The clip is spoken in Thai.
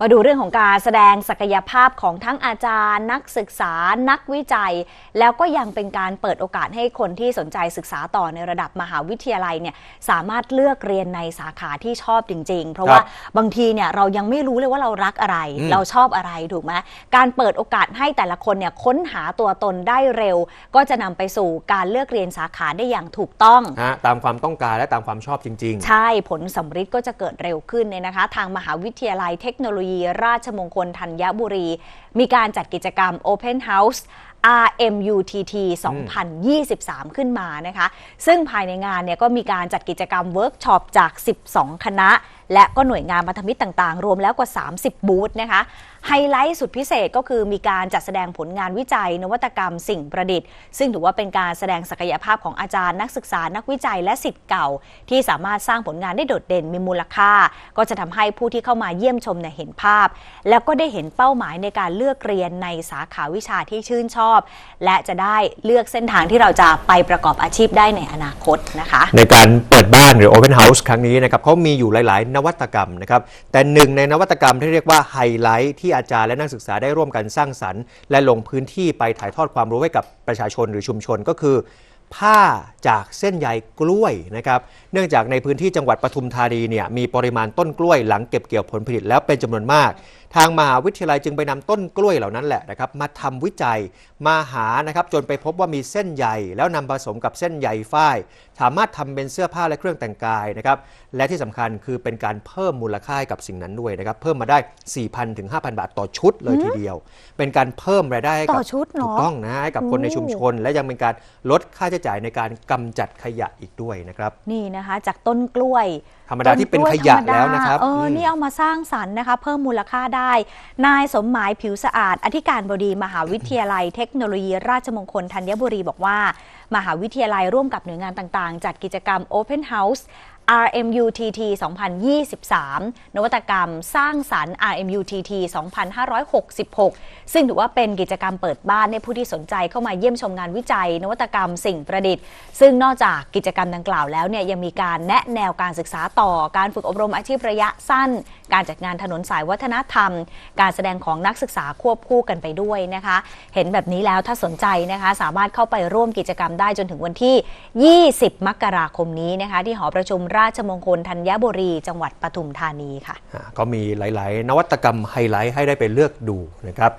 มาดูเรื่องของการแสดงศักยภาพของทั้งอาจารย์ นักศึกษานักวิจัย แล้วก็ยังเป็นการเปิดโอกาสให้คนที่สนใจศึกษาต่อในระดับมหาวิทยาลัยเนี่ยสามารถเลือกเรียนในสาขาที่ชอบจริง ๆ เพราะว่าบางทีเนี่ยเรายังไม่รู้เลยว่าเรารักอะไรอืมเราชอบอะไรถูกไหมการเปิดโอกาสให้แต่ละคนเนี่ยค้นหาตัวตนได้เร็ว ก็จะนำไปสู่การเลือกเรียนสาขาได้อย่างถูกต้องฮะตามความต้องการและตามความชอบจริงใช่ผลสำฤทธิ์ก็จะเกิดเร็วขึ้นเนี่ยนะคะ ทางมหาวิทยาลัยเทคโนโลยีราชมงคลธัญบุรี มีการจัดกิจกรรม Open House RMUTT 2023 ขึ้นมานะคะ ซึ่งภายในงานเนี่ยก็มีการจัดกิจกรรมเวิร์กช็อปจาก 12 คณะ และก็หน่วยงานพันธมิตรต่างๆ รวมแล้วกว่า 30 บูธนะคะ ไฮไลท์สุดพิเศษก็คือมีการจัดแสดงผลงานวิจัย นวัตกรรมสิ่งประดิษฐ์ ซึ่งถือว่าเป็นการแสดงศักยภาพของอาจารย์นักศึกษานักวิจัยและสิทธิ์เก่า ที่สามารถสร้างผลงานได้โดดเด่นมีมูลค่า ก็จะทำให้ผู้ที่เข้ามาเยี่ยมชมเนี่ยเห็นภาพ แล้วก็ได้เห็นเป้าหมายในการเลือกเรียนในสาขาวิชาที่ชื่นชอบและจะได้เลือกเส้นทางที่เราจะไปประกอบอาชีพได้ในอนาคตนะคะ ในการเปิดบ้านหรือ Open House ครั้งนี้นะครับเขามีอยู่หลาย ๆ นวัตกรรมนะครับ แต่หนึ่งในนวัตกรรมที่เรียกว่าไฮไลท์ที่อาจารย์และนักศึกษาได้ร่วมกันสร้างสรรค์ และลงพื้นที่ไปถ่ายทอดความรู้ให้กับประชาชนหรือชุมชนก็คือผ้าจากเส้นใยกล้วยนะครับ เนื่องจากในพื้นที่จังหวัดปทุมธานีเนี่ยมีปริมาณต้นกล้วยหลังเก็บเกี่ยวผลผลิตแล้วเป็นจำนวนมาก ทางมหาวิทยาลัยจึงไปนำต้นกล้วยเหล่านั้นแหละนะครับมาทำวิจัยมาหานะครับจนไปพบว่ามีเส้นใยแล้วนำผสมกับเส้นใยฝ้าย สามารถทำเป็นเสื้อผ้าและเครื่องแต่งกายนะครับและที่สำคัญคือเป็นการเพิ่มมูลค่าให้กับสิ่งนั้นด้วยนะครับเพิ่มมาได้ 4,000ถึง5,000 บาทต่อชุดเลยทีเดียว เป็นการเพิ่มรายได้ให้กับต่อชุดเหรอถูกต้องนะให้กับคนในชุมชน และยังเป็นการลดค่าใช้จ่ายในการกำจัดขยะอีกด้วยนะครับนี่นะคะ จากต้นกล้วย ธรรมดาที่เป็นขยะแล้วนะครับเอออมนี่เอามาสร้างสรรค์นะคะ เพิ่มมูลค่าได้นายสมหมายผิวสะอาด อธิการบดีมหาวิทยาลัยเทคโนโลยีราชมงคลธัญบุรีบอกว่า มหาวิทยาลัยร่วมกับหน่วยงานต่างๆ จัดกิจกรรม Open House RMUTT 2023 นวัตกรรมสร้างสรรค์ RMUTT 2566 ซึ่งถือว่าเป็นกิจกรรมเปิดบ้านให้ผู้ที่สนใจเข้ามาเยี่ยมชมงานวิจัย นวัตกรรมสิ่งประดิษฐ์ ซึ่งนอกจากกิจกรรมดังกล่าวแล้วเนี่ยยังมีการแนะแนวการศึกษาต่อ การฝึกอบรมอาชีพระยะสั้น การจัดงานถนนสายวัฒนธรรม การแสดงของนักศึกษาควบคู่กันไปด้วยนะคะ เห็นแบบนี้แล้วถ้าสนใจนะคะสามารถเข้าไปร่วมกิจกรรมได้จนถึงวันที่ 20 มกราคมนี้นะคะที่หอประชุมราชมงคลธัญบุรี จังหวัดปทุมธานีค่ะ ก็มีหลาย ๆ นวัตกรรมไฮไลท์ให้ได้ไปเลือกดูนะครับ